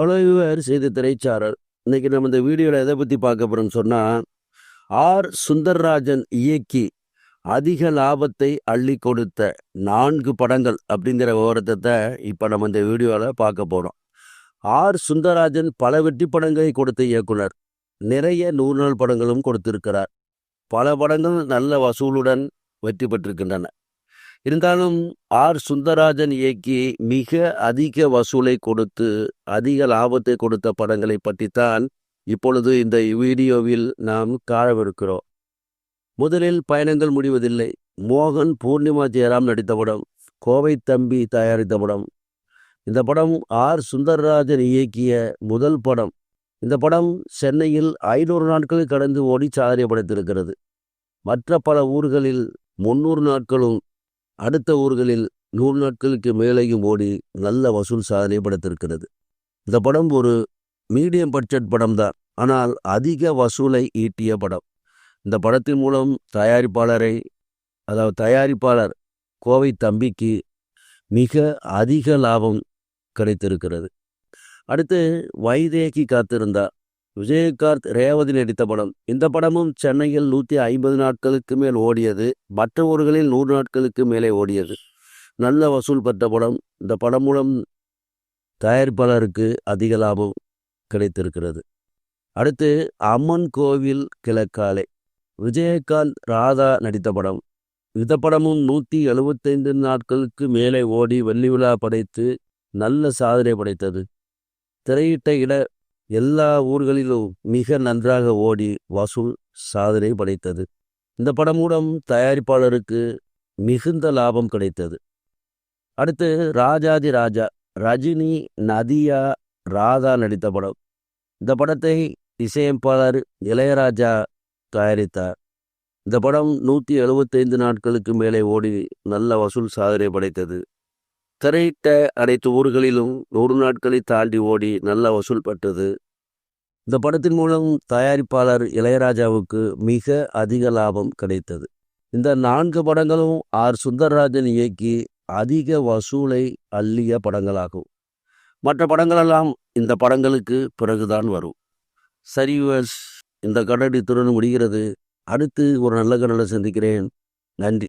அலைவர் செய்தி திரைச்சாரல் இன்றைக்கி நம்ம இந்த வீடியோவில் எதை பற்றி பார்க்க போகிறோம்னு சொன்னால் ஆர். சுந்தர்ராஜன் இயக்கி அதிக லாபத்தை அள்ளி கொடுத்த நான்கு படங்கள் அப்படிங்கிற விவரத்தை இப்போ நம்ம இந்த வீடியோவில் பார்க்க போகிறோம் ஆர். சுந்தரராஜன் பல வெற்றி படங்களை கொடுத்த இயக்குனர். நிறைய நூறு நாள் படங்களும் கொடுத்திருக்கிறார். பல படங்கள் நல்ல வசூலுடன் வெற்றி பெற்றிருக்கின்றன. இருந்தாலும் ஆர். சுந்தரராஜன் இயக்கி மிக அதிக வசூலை கொடுத்து அதிக லாபத்தை கொடுத்த படங்களை பற்றித்தான் இப்பொழுது இந்த வீடியோவில் நாம் காணவிருக்கிறோம். முதலில் பயணங்கள் முடிவதில்லை. மோகன் பூர்ணிமா ஜெயராம் நடித்த படம் கோவை தம்பி தயாரித்த படம். இந்த படம் ஆர். சுந்தரராஜன் இயக்கிய முதல் படம். இந்த படம் சென்னையில் ஐநூறு நாட்கள் கடந்து ஓடி சாதனை படைத்திருக்கிறது மற்ற பல ஊர்களில் முன்னூறு நாட்களும் அடுத்த ஊர்களில் நூறு நாட்களுக்கு மேலேயும் ஓடி நல்ல வசூல் சாதனை படைத்திருக்கிறது. இந்த படம் ஒரு மீடியம் பட்ஜெட் படம் தான். ஆனால் அதிக வசூலை ஈட்டிய படம். இந்த படத்தின் மூலம் தயாரிப்பாளரை அதாவது தயாரிப்பாளர் கோவை தம்பிக்கு மிக அதிக லாபம் கிடைத்திருக்கிறது. அடுத்து வைதேகி காத்திருந்தா விஜயகாந்த் ரேவதி நடித்த படம். இந்த படமும் சென்னையில் நூற்றி ஐம்பது நாட்களுக்கு மேல் ஓடியது. மற்ற ஊர்களில் நூறு நாட்களுக்கு மேலே ஓடியது. நல்ல வசூல் பெற்ற படம். இந்த படம் மூலம் தயாரிப்பாளருக்கு அதிக லாபம் கிடைத்திருக்கிறது. அடுத்து அம்மன் கோவில் கிழக்காலை. விஜயகாந்த் ராதா நடித்த படம். இந்த படமும் நூற்றி எழுபத்தைந்து நாட்களுக்கு மேலே ஓடி வெள்ளி விழா படைத்து நல்ல சாதனை படைத்தது. திரையிட்ட இட எல்லா ஊர்களிலும் மிக நன்றாக ஓடி வசூல் சாதனை படைத்தது. இந்த படம் மூலம் தயாரிப்பாளருக்கு மிகுந்த லாபம் கிடைத்தது. அடுத்து ராஜாதி ராஜா ரஜினி நதியா ராதா நடித்த படம். இந்த படத்தை இசையமைப்பாளர் இளையராஜா தயாரித்தார். இந்த படம் நூற்றி எழுபத்தைந்து நாட்களுக்கு மேலே ஓடி நல்ல வசூல் சாதனை படைத்தது. திரையிட்ட அனைத்து ஊர்களிலும் நூறு நாட்களை தாண்டி ஓடி நல்ல வசூல் பெற்றது இந்த படத்தின் மூலம் தயாரிப்பாளர் இளையராஜாவுக்கு மிக அதிக லாபம் கிடைத்தது. இந்த நான்கு படங்களும் ஆர். சுந்தரராஜன் இயக்கி அதிக வசூலை அள்ளிய படங்களாகும். மற்ற படங்களெல்லாம் இந்த படங்களுக்கு பிறகுதான் வரும். சரி வியூவர்ஸ், இந்த கடடி இத்துடன் முடிகிறது. அடுத்து ஒரு நல்ல கடலை சந்திக்கிறேன். நன்றி.